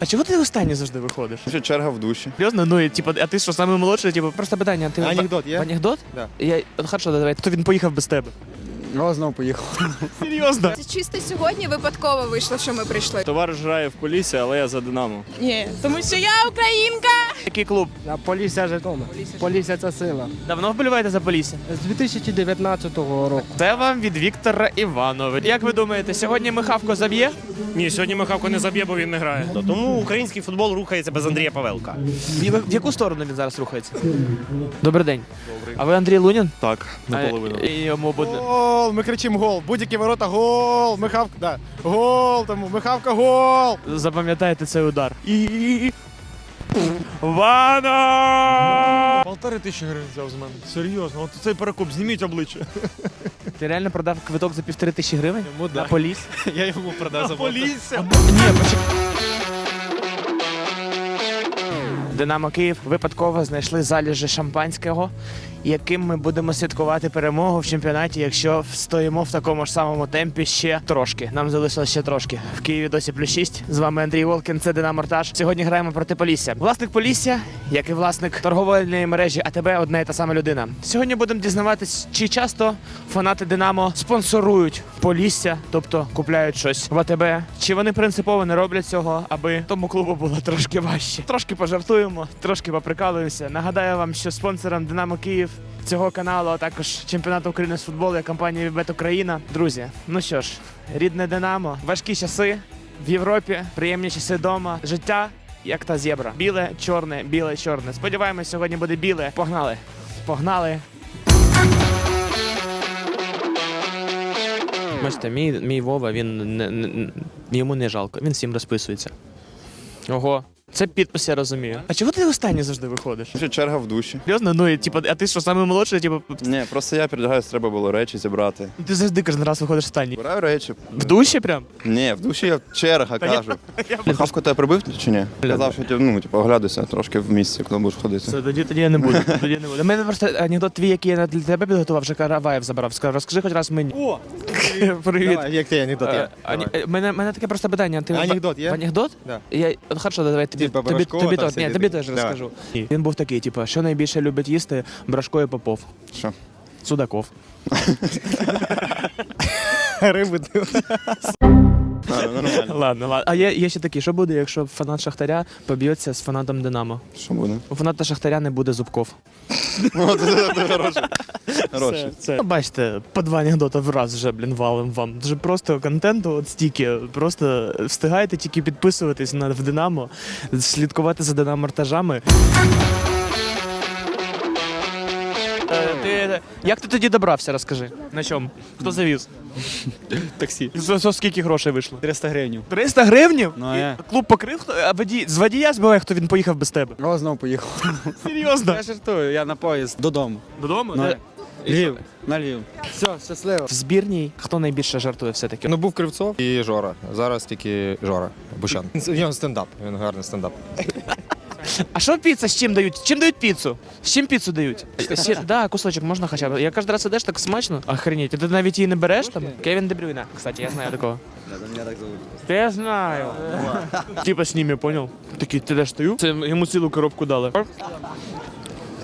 А чого ти останній завжди виходиш? Ще черга в душі. Серйозно? Ну, і, типу, а ти що, саме молодший? Типу, просто питання. Ти Анекдот є? Анекдот? Да. Я... От хорошо, давай. То він поїхав без тебе. О, знову поїхав. Серйозно? Це чисто сьогодні випадково вийшло, що ми прийшли. Товариш грає в полісі, але я за Динамо. Ні, тому що я українка. Який клуб? А Полісся Житомир. Полісся це сила. Давно вболіваєте за Полісся? З 2019 року. Це вам від Віктора Івановича. Як ви думаєте, сьогодні Михавко заб'є? Ні, сьогодні Михавко не заб'є, бо він не грає. Тому український футбол рухається без Андрія Павелка. В, яку сторону він зараз рухається? Добрий день. Добрий. А ви Андрій Лунін? Так, наполовину. А, І йому буде. Гол! Ми кричимо гол. Будь-які ворота гол! Михавка, да. Гол! Тому Михавка гол! Запам'ятайте цей удар. І. Вана! Полтори тисячі гривень взяв з мене. Серйозно, от цей перекуп, зніміть обличчя. Ти реально продав квиток за півтори тисячі гривень? Йому На поліс? Я йому продав за Поліція! Ні, Динамо Київ випадково знайшли заліжі шампанського, яким ми будемо святкувати перемогу в чемпіонаті, якщо стоїмо в такому ж самому темпі ще трошки. Нам залишилось ще трошки. В Києві досі плюс 6. З вами Андрій Волкін, це Динамо Ртаж. Сьогодні граємо проти Полісся. Власник Полісся, як і власник торговельної мережі АТБ, одна і та сама людина. Сьогодні будемо дізнаватись, чи часто фанати Динамо спонсорують Полісся, тобто купляють щось в АТБ. Чи вони принципово не роблять цього, аби тому клубу було трошки важче. Трошки пожартуємо, трошки поприкалуємося. Нагадаю вам, що спонсором Динамо Київ цього каналу, а також чемпіонату України з футболу є компанія Вібет Україна. Друзі, ну що ж, рідне Динамо, важкі часи в Європі, приємні часи вдома, життя. Як та зебра. Біле, чорне, біле, чорне. Сподіваємось, сьогодні буде біле. Погнали. Погнали. Бачите, мій, мій Вова, він не, не, йому не жалко, він всім розписується. Ого. Це підпис, я розумію. А чого ти останній завжди виходиш? Ще черга в душі. Серйозно? Ну, і, типу, а ти що, самий молодший, типу, Ні, просто я передягаюсь, треба було речі зібрати. ти завжди кожен раз виходиш останній. Збираю речі. В душі прям? Ні, в душі я черга кажу. Михавко тебе прибив чи ні? Казав, що ну, типу, оглядуйся трошки в місці, коли будеш ходити. Все, тоді, тоді я не буду. Тоді я не буду. У мене просто анекдот твій, який я для тебе підготував, вже Караваєв забрав. Сказав, розкажи хоч раз мені. О! Привіт. Давай, як ти анекдот Е, ані- е, Мене, мене таке просто питання. Ти Анекдот є? Анекдот? Да. Я, от хорошо, давай тобі, Тобі, Брашкова, тобі, там то- ні, тобі теж Давай. розкажу. Він був такий, типу, що найбільше любить їсти Брашко і Попов. Що? Судаков. Риби. Ну, нормально. Ладно, ладно. А є, є ще такі, що буде, якщо фанат Шахтаря поб'ється з фанатом Динамо? Що буде? У фаната Шахтаря не буде зубков. Ну, це- це Хороше. Хороше. Це, це. Бачите, по два анекдота в раз вже, блін, валим вам. Вже просто контенту от стільки. Просто встигайте тільки підписуватись на в Динамо, слідкувати за Динамо монтажами. Ти, як ти тоді добрався, розкажи? На чому? Хто завіз? Таксі. За, за скільки грошей вийшло? 300 гривень. 300 гривнів? Ну, а І я? Клуб покрив, хто- а водій, з водія збиває, хто він поїхав без тебе. О, знову поїхав. Серйозно? Я жартую, я на поїзд додому. Додому? Ну, Де? Львів, на Львів. Все, щасливо. В збірній хто найбільше жартує все-таки? Ну був Кривцов і Жора. Зараз тільки Жора Бущан. Він стендап. Він гарний стендап. А що піца з чим дають? Чим дають піцу? З чим піцу дають? Сі... Да, кусочок можна хоча б. Я кожен раз ідеш так смачно. Охренеть, ти навіть її не береш там? Кевін Дебрюйна, кстати, я знаю такого. Ти я знаю. Типа з ними, понял? Такий, ти де стою? Це йому цілу коробку дали.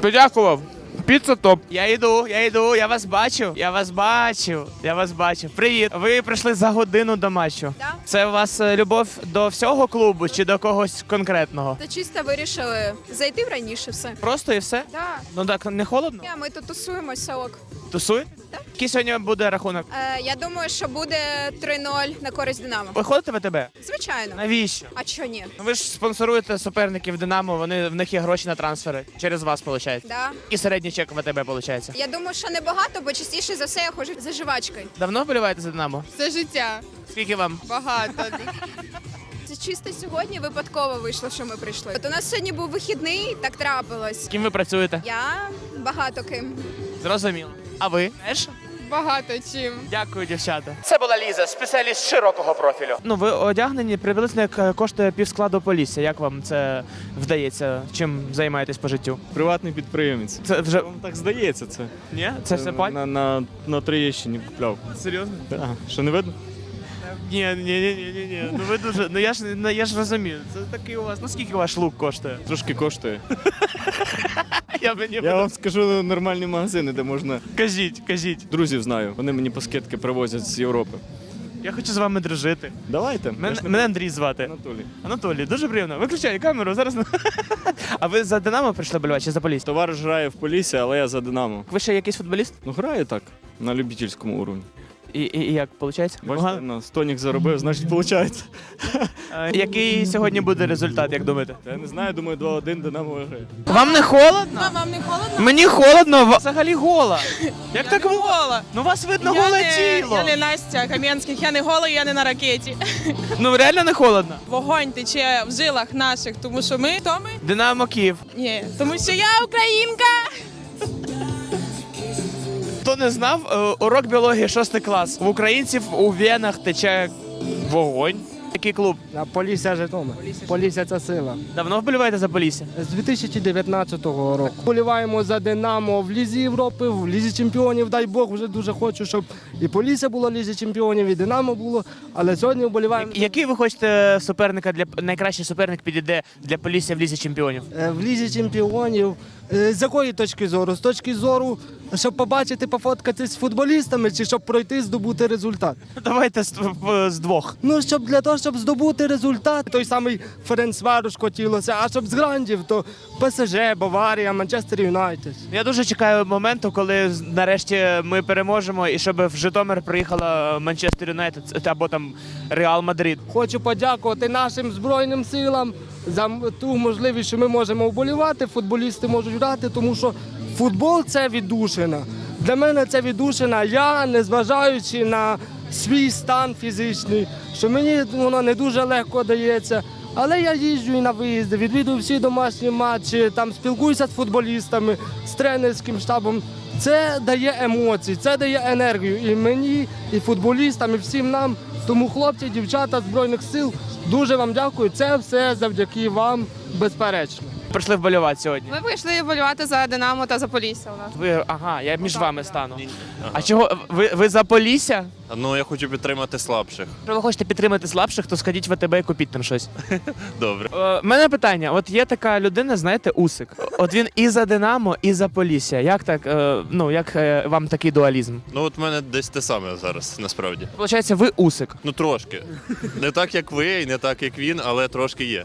Подякував. Піца топ. Я йду, я йду, я вас бачу. Я вас бачу. Я вас бачу. Привіт. Ви прийшли за годину до матчу. Да. Це у вас е, любов до всього клубу чи до когось конкретного? Та чисто вирішили зайти в раніше все. Просто і все? Да. Ну так не холодно? Ні, ми тут тусуємося ок. Тусує? Так. Який сьогодні буде рахунок? Е, я думаю, що буде 3-0 на користь Динамо. Ви ходите в АТБ? Звичайно. Навіщо? А чого ні? Ну ви ж спонсоруєте суперників Динамо, вони в них є гроші на трансфери. Через вас виходить. Да. І середній чек в тебе виходить. Я думаю, що не багато, бо частіше за все я ходжу за жвачкою. Давно вболіваєте за Динамо? Це життя. Скільки вам? Багато. Це чисто сьогодні випадково вийшло, що ми прийшли. От у нас сьогодні був вихідний, так трапилось. Ким ви працюєте? Я багато ким. Зрозуміло. А ви? Теж? Багато чим. Дякую, дівчата. Це була Ліза, спеціаліст широкого профілю. Ну, ви одягнені приблизно як е, коштує півскладу полісся. Як вам це вдається? Чим займаєтесь по життю? Приватний підприємець. Це вже Вам так здається це. ні? Це все паль? на, на, на Троєщині купляв. Серйозно? Так. Що не видно? Ні, ні, ні, ні, ні, ні. Ну ви дуже. Ну я ж ну, я ж розумію. Це такий у вас. Ну скільки ваш лук коштує? Трошки коштує. Я мені Я вам скажу нормальні магазини, де можна. кажіть, кажіть. Друзів знаю. Вони мені паскетки привозять з Європи. Я хочу з вами дружити. Давайте. Мене, не мене Андрій звати. Анатолій. Анатолій, дуже приємно. Виключай камеру зараз. А ви за Динамо прийшли болювати чи за Полісся? Товариш грає в Полісі, але я за Динамо. Ви ще якийсь футболіст? Ну граю так, на любительському уровні. І, і, і як виходить? Бачите, на стонік заробив, значить виходить. Який сьогодні буде результат, як думаєте? Я не знаю, думаю, 2-1 Динамо виграє. Вам не холодно? Вам не холодно? Мені холодно, ва- взагалі гола. Як так не гола. Ну вас видно я, голе не, тіло. я не Настя Кам'янських, я не гола, я не на ракеті. Ну реально не холодно. Вогонь тече в жилах наших, тому що ми хто ми? Динамо Київ. Ні, тому що я українка. Хто не знав, е, урок біології 6 клас. В українців у венах тече вогонь. Який клуб? Полісся Житомир. Полісся це сила. Давно вболіваєте за Полісся? З 2019 року. Боліваємо за Динамо в Лізі Європи, в Лізі Чемпіонів. Дай Бог, вже дуже хочу, щоб і Полісся було в Лізі Чемпіонів, і Динамо було. Але сьогодні вболіваємо Який ви хочете суперника для найкращий суперник підійде для Полісся в лізі чемпіонів? е, в Лізі Чемпіонів. Е, З якої точки зору? З точки зору, щоб побачити, пофоткатись з футболістами, чи щоб пройти, здобути результат? Давайте з, з двох. Ну, щоб для того, щоб здобути результат, той самий Ференц Варуш хотілося, а щоб з грандів, то ПСЖ, Баварія, Манчестер Юнайтед. Я дуже чекаю моменту, коли нарешті ми переможемо, і щоб в Житомир приїхала Манчестер Юнайтед або там Реал Мадрид. Хочу подякувати нашим збройним силам за ту можливість, що ми можемо вболівати. Футболісти можуть грати, тому що футбол це віддушина. Для мене це віддушина. Я, незважаючи на свій стан фізичний, що мені воно не дуже легко дається. Але я їжджу і на виїзди, відвідую всі домашні матчі, там спілкуюся з футболістами, з тренерським штабом. Це дає емоції, це дає енергію і мені, і футболістам, і всім нам. Тому хлопці, дівчата Збройних сил, дуже вам дякую. Це все завдяки вам, безперечно. Прийшли вболівати сьогодні. Ми прийшли вболівати за Динамо та за Полісся у нас. Ви ага, я між вами стану. А чого ви, ви за Полісся? Ну, я хочу підтримати слабших. Якщо ви хочете підтримати слабших, то сходіть в АТБ і купіть там щось. Добре. Е, мене питання: от є така людина, знаєте, Усик. От він і за Динамо, і за Полісся. Як так? е, ну як е, вам такий дуалізм? Ну, от в мене десь те саме зараз, насправді. Получається, ви Усик. Ну, трошки. Не так, як ви, і не так, як він, але трошки є.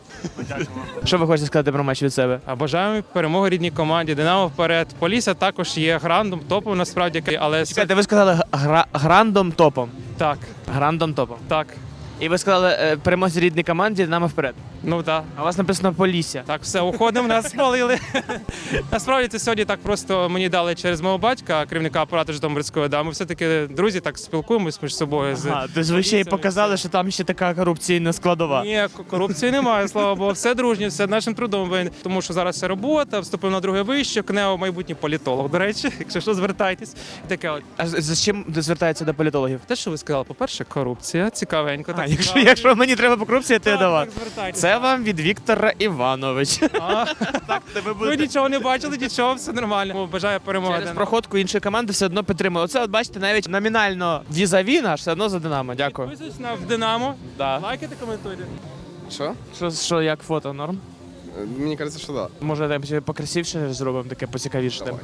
Що ви хочете сказати про матч від себе? А бажаємо перемоги рідній команді. Динамо вперед. Полісся також є грандом, топом насправді, але Чекайте, ви сказали гра- грандом топом. так, Грандом топом. так. І ви сказали перемозі переможці рідній команді Динамо вперед. Ну так. А у вас написано Полісся. Так, все, уходимо, нас спалили. Насправді це сьогодні так просто мені дали через мого батька, керівника апарату Житомирської ОДА. Ми все-таки друзі так спілкуємось між собою. з Ага, тобто ви ще й показали, що там ще така корупційна складова. Ні, к- корупції немає, слава Богу. Все дружньо, все нашим трудом. Ви- Тому що зараз це робота, вступив на друге вище, КНЕО майбутній політолог. До речі, якщо що, звертайтесь. Таке от. А з з чим звертається до політологів? Те, що ви сказали, по-перше, корупція, цікавенько. А, так якщо, цікаво. якщо мені треба по корупції, то я Так, давав. так, звертайтесь. Це вам від Віктора Івановича. Так, ви Ви нічого не бачили, нічого, все нормально. Бажаю перемоги. Через проходку іншої команди все одно підтримує. Оце, от бачите, навіть номінально візаві наш все одно за Динамо. Дякую. Підписуйтесь на в Динамо. Да. Лайкайте, коментуйте. Що? Що, що як фото, норм? Мені кажеться, що так. Може, там ще покрасивше зробимо, таке поцікавіше. там?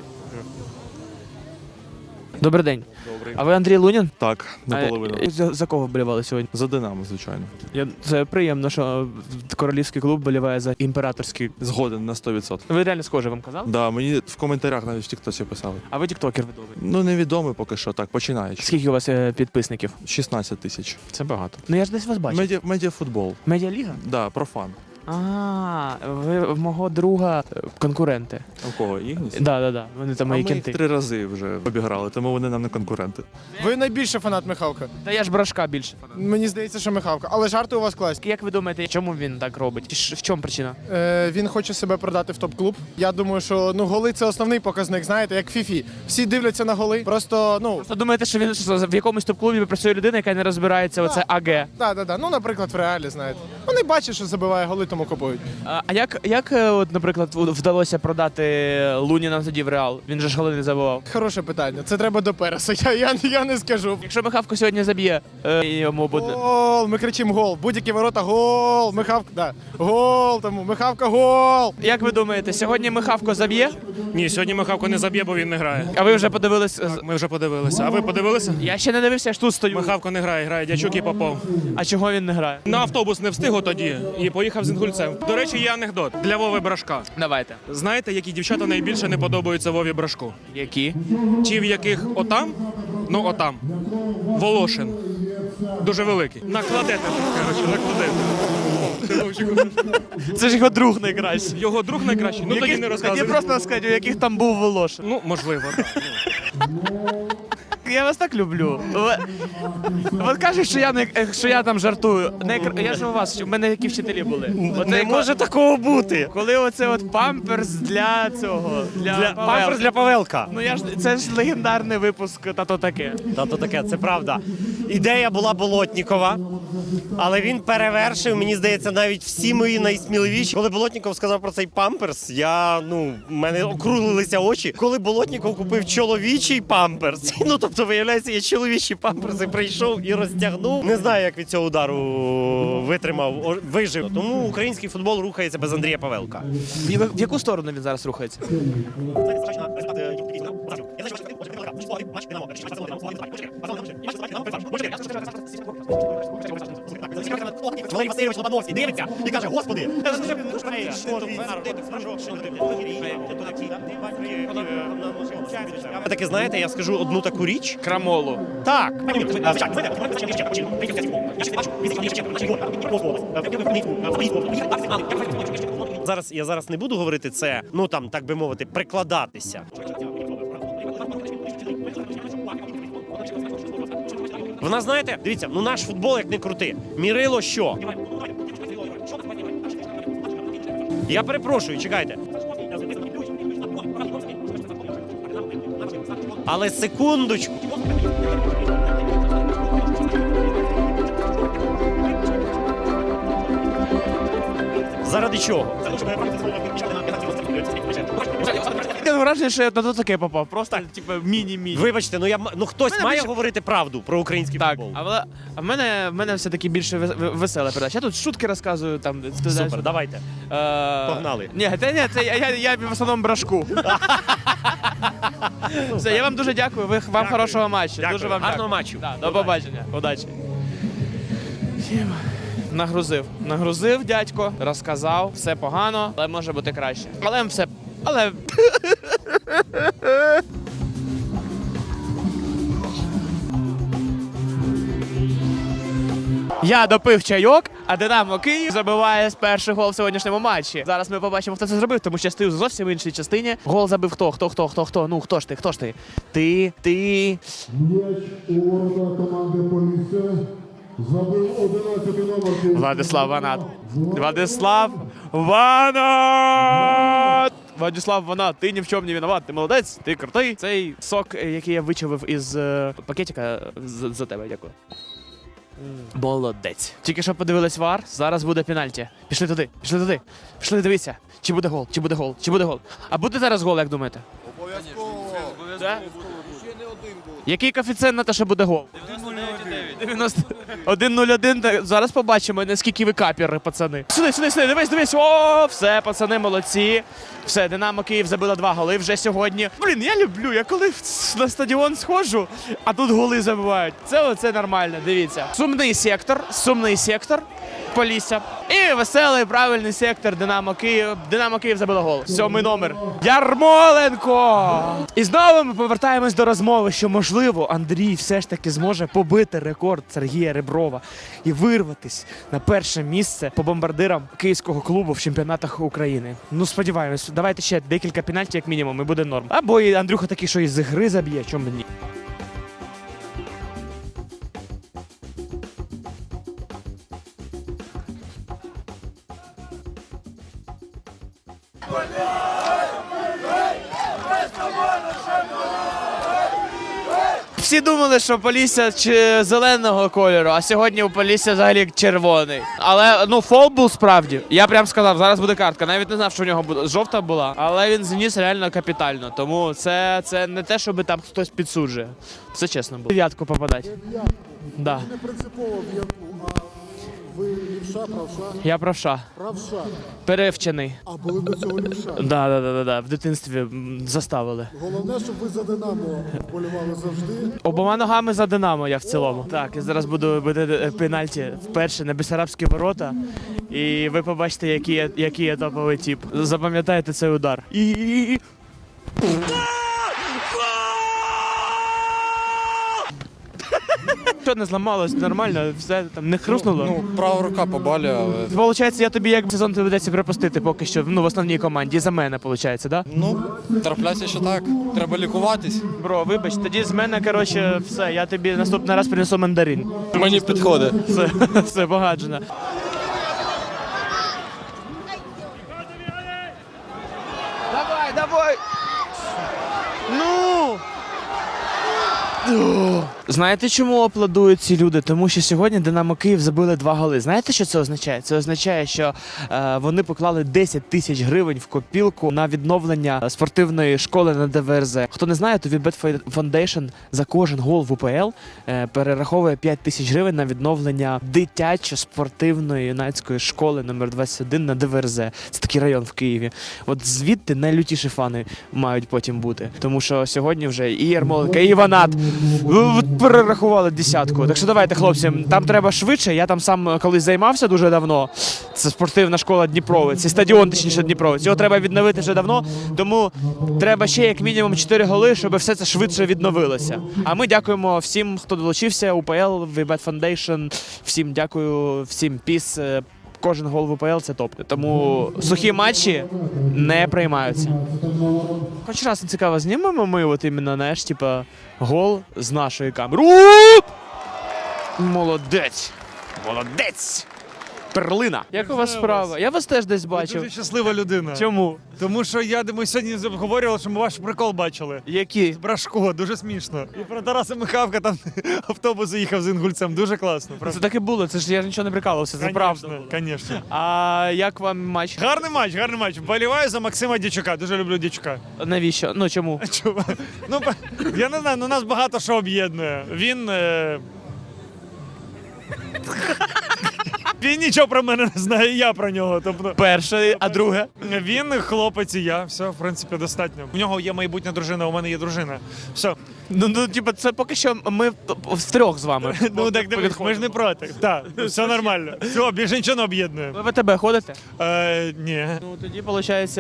Добрий день. Добрий. А ви Андрій Лунін? Так, А, е, За, за кого вболівали сьогодні? За Динамо, звичайно. Я, це приємно, що королівський клуб боліває за імператорський. Згоден на 100%. Ви реально схоже, вам казали? Да, мені в коментарях навіть в Тіктоці писали. А ви тіктокер відомий. Ну, невідомий поки що, так, починаючи. Скільки у вас е, підписників? 16 тисяч. Це багато. Ну я ж десь вас бачив. Медіа, медіафутбол. Медіаліга? Да, профан. А, ви в мого друга е, конкуренти. А у кого? Ігніс? Да, да, да. Вони там А мої ми їх кінти. три рази вже обіграли, тому вони нам не конкуренти. Ви найбільший фанат Михалка. Та я ж брашка більше. Мені здається, що Михалка. Але жарти у вас класні. Як ви думаєте, чому він так робить? Ш- В чому причина? Е, він хоче себе продати в топ-клуб. Я думаю, що ну голи це основний показник, знаєте, як фіфі. Всі дивляться на голи. Просто ну Просто думаєте, що він що, в якомусь топ-клубі працює людина, яка не розбирається оце АГ. да, да, да. Ну, наприклад, в реалі, знаєте. Вони бачать, що забиває голи, тому по-чесному купують. А а як, як е, от, наприклад, вдалося продати Луніна тоді в Реал? Він же ж голи не забував. Хороше питання. Це треба до Переса. Я, я, я не скажу. Якщо Михавко сьогодні заб'є, е, йому буде. Гол! Ми кричимо гол. Будь-які ворота гол. Михавка, да. Гол тому. Михавка гол. Як ви думаєте, сьогодні Михавко заб'є? Ні, сьогодні Михавко не заб'є, бо він не грає. А ви вже подивились? е, Ми вже подивилися. А ви подивилися? Я ще не дивився, я ж тут стою. Михавко не грає, грає Дячук і Попов. А чого він не грає? На автобус не встиг тоді і поїхав з Інгульцем. До речі, є анекдот для Вови Брашка. Давайте. Знаєте, які дівчата найбільше не подобаються Вові Брашку? Які? Ті, в яких отам, ну отам, Волошин. Дуже великий. Накладете, коротше, накладете. Це ж його друг найкращий. Його друг найкращий. Ну тоді не розказуй. Тоді просто сказати, у яких там був Волошин. Ну, можливо, так. Я вас так люблю. Ви- От кажуть, що я не що я там жартую. Не я ж у вас, у мене які вчителі були. От Не може такого бути. Коли оце от памперс для цього. Для, Павелки. Памперс для Павелка. Ну я ж це ж легендарний випуск, та то таке. Та то таке, це правда. Ідея була Болотнікова, але він перевершив, мені здається, навіть всі мої найсміливіші. Коли Болотніков сказав про цей памперс, я ну в мене округлилися очі. Коли Болотніков купив чоловічий памперс, ну тобто, виявляється, я чоловічі памперси прийшов і розтягнув. Не знаю, як від цього удару витримав, вижив. Тому український футбол рухається без Андрія Павелка. В, в яку сторону він зараз рухається? Валерій Васильович Лобановський дивиться і каже: Господи, ви таки знаєте, я скажу одну таку річ. Крамолу. Так. Зараз я зараз не буду говорити це, ну там так би мовити, прикладатися. Вона знаєте, дивіться, ну наш футбол як не крути. Мірило що? Я перепрошую, чекайте. Але секундочку. Заради чого? Таке враження, що я на то таке попав. Просто, типу, міні-міні. Вибачте, ну я м- ну хтось Мене має більше- говорити правду про український Так, футбол. а в, а в мене в мене все таки більше вес- ве- весела передача. Я тут шутки розказую там. туди, Супер, сюди. давайте. Е, Погнали. Ні, це, ні, це я, я, я в основному брашку. Все, я вам дуже дякую. Ви вам хорошого матчу. Дякую. Дуже вам Гарного дякую. матчу. Да, до побачення. Удачі. Нагрузив. Нагрузив дядько, розказав, все погано, але може бути краще. Але все. Але. Я допив чайок, а Динамо Київ забиває з перший гол в сьогоднішньому матчі. Зараз ми побачимо, хто це зробив, тому що стою зовсім в іншій частині. Гол забив хто? Хто, хто, хто, хто? Ну хто ж ти? Хто ж ти? Ти, ти. М'яч у команди Полісся. Забив 11 номер. Владислав Ванат. Владислав Ванат! Владислав Ванат, ти ні в чому не винуват, ти молодець, ти крутий. Цей сок, е, який я вичавив із е, пакетика, за, за тебе, дякую. Молодець. Тільки що подивились вар, зараз буде пенальті. Пішли туди, пішли туди. Пішли дивіться. Чи буде гол, чи буде гол, чи буде гол. А буде зараз гол, як думаєте? Обов'язково. Який коефіцієнт на те, що буде гол? 90. 1-0-1. Та Зараз побачимо, наскільки ви капіри, пацани. Сюди, сюди, сюди, дивись, дивись. О, все, пацани, молодці. Все, Динамо Київ забила два голи вже сьогодні. Блін, я люблю. Я коли на стадіон сходжу, а тут голи забивають. Це оце нормально. Дивіться. Сумний сектор, сумний сектор. Полісся. І веселий правильний сектор Динамо Київ. Динамо Київ забило гол. Сьомий номер. Ярмоленко! І знову ми повертаємось до розмови, що можливо Андрій все ж таки зможе побити рекорд Сергія Реброва і вирватись на перше місце по бомбардирам київського клубу в чемпіонатах України. Ну сподіваємось, давайте ще декілька пенальті, як мінімум, і буде норм. Або і Андрюха такий, що із гри заб'є, чому ні. Всі думали, що Полісся чи зеленого кольору, а сьогодні у Полісся взагалі червоний. Але ну фол був справді. Я прям сказав, зараз буде картка. Навіть не знав, що в нього буде жовта була, але він зніс реально капітально. Тому це, це не те, щоб там хтось підсуджує. Все чесно було. Дев'ятку попадати. Да. Не принципово в а ви лівша, правша, Я правша. правша. Перевчений. А були до цього лівша. Да, да, да, да, да. В дитинстві м, заставили. Головне, щоб ви за Динамо вболівали завжди. Обома ногами за Динамо я в цілому. Так, я зараз буду бити е, пенальті вперше на Бесарабські ворота. І ви побачите, який я, який я топовий тип. Запам'ятайте цей удар. І. Що не зламалось, нормально, все там не хрустнуло. Ну, права рука по балі, але. Получається, я тобі як сезон доведеться пропустити поки що ну, в основній команді за мене, виходить, да? Ну, трапляється, що так. Треба лікуватись. Бро, вибач, тоді з мене, коротше, все, я тобі наступний раз принесу мандарин. Мені підходить. Все, все погоджено. Давай, давай! Ну! Знаєте, чому аплодують ці люди? Тому що сьогодні Динамо Київ забили два голи. Знаєте, що це означає? Це означає, що е, вони поклали 10 тисяч гривень в копілку на відновлення спортивної школи на ДВРЗ. Хто не знає, то Відбет Foundation за кожен гол в УПЛ е, перераховує 5 тисяч гривень на відновлення дитячо-спортивної юнацької школи номер 21 на ДВРЗ. Це такий район в Києві. От звідти найлютіші фани мають потім бути. Тому що сьогодні вже і Ярмоленка, і Іванат в- в- перерахували десятку. Так що давайте, хлопці, там треба швидше. Я там сам е, колись займався дуже давно. Це спортивна школа Дніпровець, це стадіон, точніше Дніпровець. Його треба відновити вже давно. Тому треба ще як мінімум 4 голи, щоб все це швидше відновилося. А ми дякуємо всім, хто долучився. УПЛ, VBET Foundation. Всім дякую, всім піс. Кожен гол в УПЛ це топ. Тому сухі матчі не приймаються. Хоч раз цікаво, знімемо ми от іменно, знаєш, типа, гол з нашої камери. Молодець! Молодець! Перлина! Як у вас справа? Я вас теж десь бачив. Дуже щаслива людина. Чому? Тому що я ми сьогодні обговорювали, що ми ваш прикол бачили. Які? З Брашко, дуже смішно. І про Тараса Михавка там автобус їхав з інгульцем. Дуже класно. Це так і було, це ж я ж нічого не прикалувався, це правда. було. Звісно. А як вам матч? Гарний матч, гарний матч. Вболіваю за Максима Дячука. Дуже люблю Дячука. Навіщо? Ну чому? Чого? Ну, я не знаю, ну нас багато що об'єднує. Він. Е... Він нічого про мене не знає, я про нього. Тобто Перше, а друге? він хлопець і я. Все, в принципі, достатньо. У нього є майбутня дружина, у мене є дружина. Все. Ну, ну типа, це поки що ми в- втрьох з вами. Ну так дивись, ми ж не проти. Так, все нормально. Все, більше нічого не об'єднує. Ви в АТБ ходите? Е, ні. Ну тоді, виходить,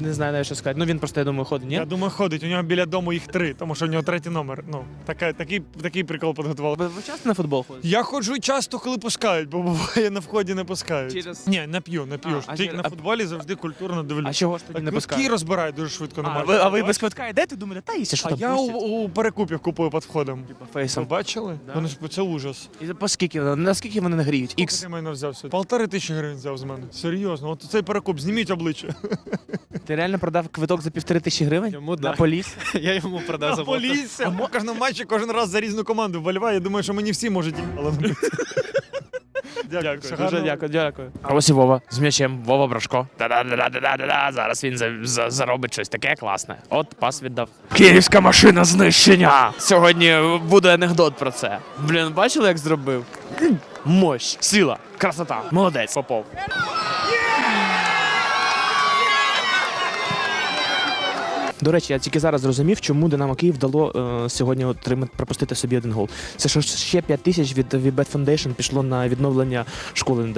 не знаю навіть що сказати. Ну він просто, я думаю, ходить, ні? Я думаю, ходить. У нього біля дому їх три, тому що у нього третій номер. Ну, така, такий, такий прикол підготував. Ви, ви часто на футбол ходите? Я ходжу часто, коли пускають, бо буває на вході не пускають. Через- Ні, не п'ю, не п'ю. А, а Тільки через- на а- футболі завжди культурно дивлюсь. А чого ж тоді не Квитки пускають? розбирають дуже швидко на А ви, а ви без квитка йдете, думаєте, та їсти, що А там я у перекупів купую під входом. Типа Фейсом. бачили? Да. Вони ж це ужас. І по скільки вони? Наскільки вони нагріють? Ікс. ти мене взяв сьогодні? Полтори тисячі гривень взяв з мене. Серйозно, от цей перекуп, зніміть обличчя. Ти реально продав квиток за півтори тисячі гривень? Йому На да. поліс? Я йому продав за Полісся. В кожному матчі кожен раз за різну команду вболіває. Я думаю, що мені всі можуть. Але... Дякую. Дуже дякую, дякую. А ось і Вова з м'ячем. Вова Брашко. Да-да-да-да-да-да. Зараз він за, за, заробить щось таке класне. От пас віддав. Київська машина знищення. Сьогодні буде анекдот про це. Блін, бачили, як зробив? Мощь, сила, красота. Молодець, Попов. До речі, я тільки зараз зрозумів, чому Динамо Київ дало е, сьогодні отримати пропустити собі один гол. Це що ще 5 тисяч від VBET Foundation пішло на відновлення школи на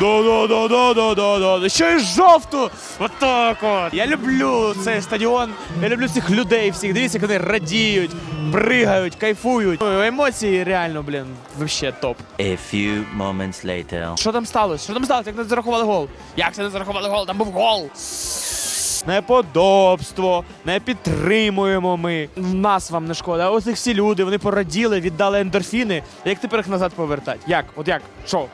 Да-да-да-да-да-да-да. Ще й жовту! Отак от. Я люблю цей стадіон. Я люблю цих людей всіх. Дивіться, як вони радіють, пригають, кайфують. Ой, Емоції реально, блін, вообще топ. A few moments later. Що там сталося? Що там сталося? Як не зарахували гол? Як це не зарахували гол? Там був гол. Неподобство, не підтримуємо ми. Нас вам не шкода. А ось всі люди, вони пораділи, віддали ендорфіни. Як тепер їх назад повертати? Як? От як? Що?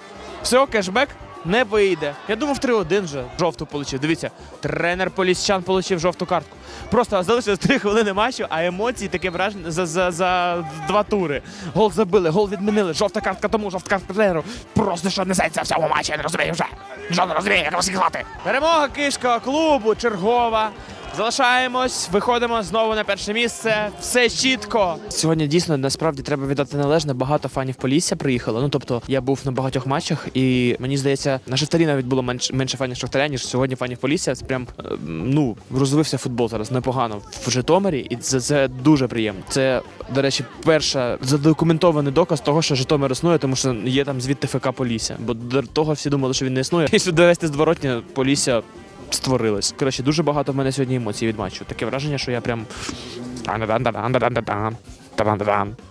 Все, кешбек? Не вийде. Я думав 3-1 вже жовту получив. Дивіться, тренер Поліщан получив жовту картку. Просто залишилось 3 хвилини матчу, а емоції таке враження за, за, за два тури. Гол забили, гол відмінили, жовта картка тому, жовта картка тренеру. Просто що несеться в цьому матчі, я не розумію вже. Що не розумію, як вас грати. Перемога кишка клубу, чергова. Залишаємось, виходимо знову на перше місце. Все чітко. Сьогодні дійсно насправді треба віддати належне. Багато фанів Полісся приїхало. Ну тобто я був на багатьох матчах, і мені здається, на Шахтарі навіть було менш, менше фанів Шахтаря, ніж сьогодні фанів Полісся. Це прям е, ну розвився футбол зараз непогано в Житомирі, і це, це дуже приємно. Це, до речі, перша задокументований доказ того, що Житомир існує, тому що є там звідти ФК Полісся. Бо до того всі думали, що він не існує. Якщо довести зворотня, Полісся створилось. Коротше, дуже багато в мене сьогодні емоцій від матчу. Таке враження, що я прям.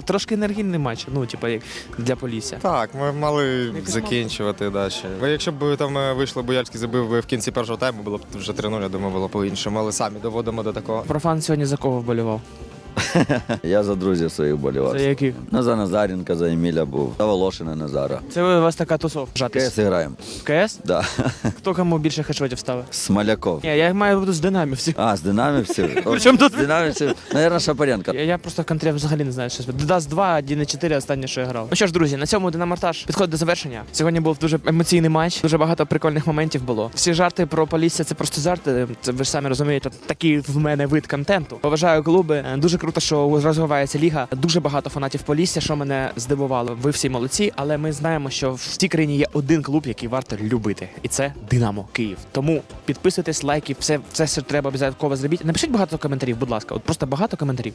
Трошки енергійний матч, ну, типу, як для Полісся. Так, ми мали закінчувати далі. Бо якщо б там вийшло, Бояльський забив би в кінці першого тайму, було б вже 3-0, я думаю, було по-іншому, але самі доводимо до такого. Профан сьогодні за кого вболівав? Я за друзів своїх болівав. За яких? Ну, за Назаренка, за Еміля був, за Волошина Назара. Це у вас така тусов. Жатись. КС граємо. В КС? Да. Хто кому більше хешотів ставив? Смоляков. Ні, я маю буду з динамівців. А, з динамівців? Причому тут? З динамівців, наверное, Шапаренко. Я, я просто в контрі взагалі не знаю, що. Даст 2, 1-4, останнє, що я грав. Ну що ж, друзі, на цьому динамортаж підходить до завершення. Сьогодні був дуже емоційний матч, дуже багато прикольних моментів було. Всі жарти про Полісся це просто жарти. Це ви ж самі розумієте, такий в мене вид контенту. Поважаю клуби. Е, Дуже круто, що розвивається ліга. Дуже багато фанатів Полісся, що мене здивувало. Ви всі молодці, але ми знаємо, що в цій країні є один клуб, який варто любити, і це Динамо Київ. Тому підписуйтесь, лайки, все, все все треба обов'язково зробіть. Напишіть багато коментарів, будь ласка. От просто багато коментарів.